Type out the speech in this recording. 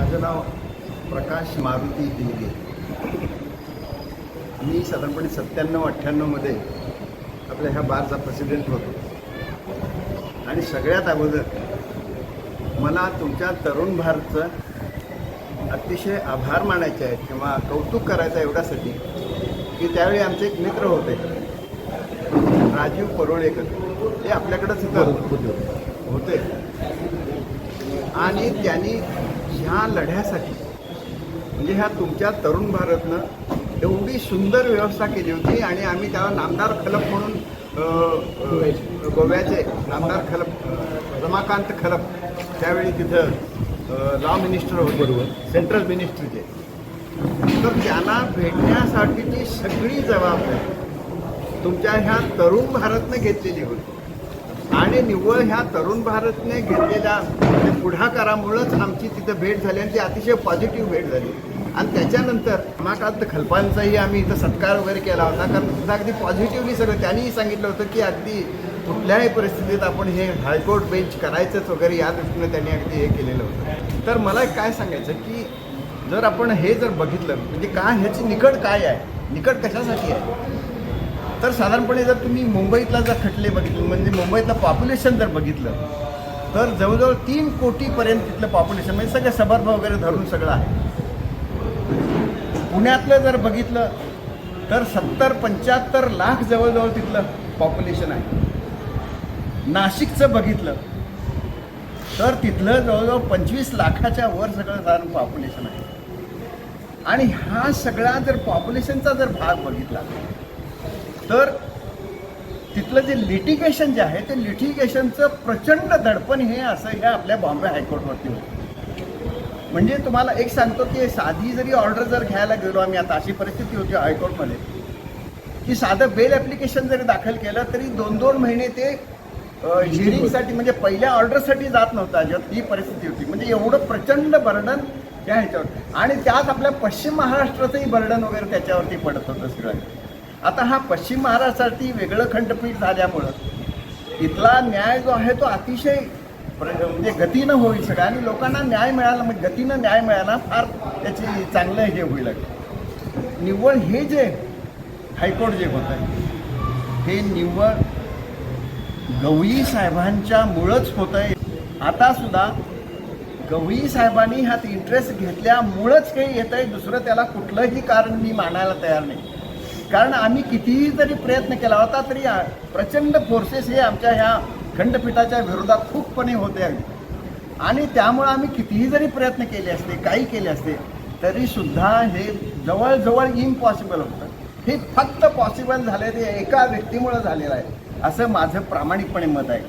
माझं नाव प्रकाश मारुती दिलगे मी साधारणपणे सत्त्याण्णव अठ्ठ्याण्णवमध्ये आपल्या ह्या बारचा प्रेसिडेंट होतो. आणि सगळ्यात अगोदर मला तुमच्या तरुण भारतचं अतिशय आभार मानायचे आहेत किंवा कौतुक करायचं आहे एवढ्यासाठी की त्यावेळी आमचे एक मित्र होते राजीव परोळेकर. ते आपल्याकडंच होते. आणि त्यांनी ह्या लढ्यासाठी म्हणजे ह्या तुमच्या तरुण भारतनं एवढी सुंदर व्यवस्था केली होती आणि आम्ही त्याला नामदार खलप म्हणून गोव्याचे नामदार खलप रमाकांत खलप त्यावेळी तिथं लॉ मिनिस्टर होते सेंट्रल मिनिस्ट्रीचे तर त्यांना भेटण्यासाठीची सगळी जबाबदारी तुमच्या ह्या तरुण भारतनं घेतलेली होती. आणि निव्वळ ह्या तरुण भारतने घेतलेल्या म्हणजे पुढाकारामुळंच आमची तिथं भेट झाली आणि ती अतिशय पॉझिटिव्ह भेट झाली. आणि त्याच्यानंतर माकांत खलपांचाही आम्ही इथं सत्कार वगैरे केला होता. कारण सुद्धा अगदी पॉझिटिव्हली सगळं त्यांनीही सांगितलं होतं की अगदी कुठल्याही परिस्थितीत आपण हे हायकोर्ट बेंच करायचंच वगैरे या दृष्टीनं त्यांनी अगदी हे केलेलं होतं. तर मला काय सांगायचं की जर आपण हे जर बघितलं म्हणजे का ह्याची निकड काय आहे? निकड कशासाठी आहे? तर साधारणपणे जर तुम्ही मुंबईतला जर खटले बघितले म्हणजे मुंबईतलं पॉप्युलेशन जर बघितलं तर जवळजवळ तीन कोटीपर्यंत तिथलं पॉप्युलेशन म्हणजे सगळं सबर्ब वगैरे धरून सगळं आहे. पुण्यातलं जर बघितलं तर सत्तर पंच्याहत्तर लाख जवळजवळ तिथलं पॉप्युलेशन आहे. नाशिकचं बघितलं तर तिथलं जवळजवळ पंचवीस लाखाच्या वर सगळं साधारण पॉप्युलेशन आहे. आणि हा सगळा जर पॉप्युलेशनचा जर भाग बघितला तर तिथलं जे लिटिगेशन जे आहे ते लिटिगेशनचं प्रचंड दडपण हे असं हे आपल्या बॉम्बे हायकोर्टवरती होतं. म्हणजे तुम्हाला एक सांगतो की साधी जरी ऑर्डर जर घ्यायला गेलो आम्ही आता अशी परिस्थिती होती हायकोर्टमध्ये की साधं बेल ॲप्लिकेशन जरी दाखल केलं तरी दोन दोन महिने ते हिअरिंगसाठी म्हणजे पहिल्या ऑर्डरसाठी जात नव्हता जेव्हा ही परिस्थिती होती. म्हणजे एवढं प्रचंड बर्डन त्या ह्याच्यावर. आणि त्यात आपल्या पश्चिम महाराष्ट्राचंही बर्डन वगैरे त्याच्यावरती पडत होतं सगळं. आता हा पश्चिम महाराष्ट्रासाठी वेगळं खंडपीठ झाल्यामुळं इथला न्याय जो आहे तो अतिशय म्हणजे गतीनं होईल सगळं. आणि लोकांना न्याय मिळाला म्हणजे गतीनं न्याय मिळाला फार त्याची चांगलं हे होईल. निव्वळ हे जे हायकोर्ट जे होत आहे हे निव्वळ गवई साहेबांच्या मुळंच होत आहे आता सुद्धा गवई साहेबांनी ह्यात इंटरेस्ट घेतल्यामुळंच काही येत आहे दुसरं त्याला कुठलंही कारण मी मानायला तयार नाही. कारण आम्ही कितीही जरी प्रयत्न केला होता तरी प्रचंड फोर्सेस हे आमच्या ह्या खंडपीठाच्या विरोधात खूपपणे होते आणि त्यामुळं आम्ही कितीही जरी प्रयत्न केले असते काही केले असते तरी सुद्धा हे जवळजवळ इम्पॉसिबल होतं. हे फक्त पॉसिबल झाले ते एका व्यक्तीमुळं झालेलं आहे असं माझं प्रामाणिकपणे मत आहे.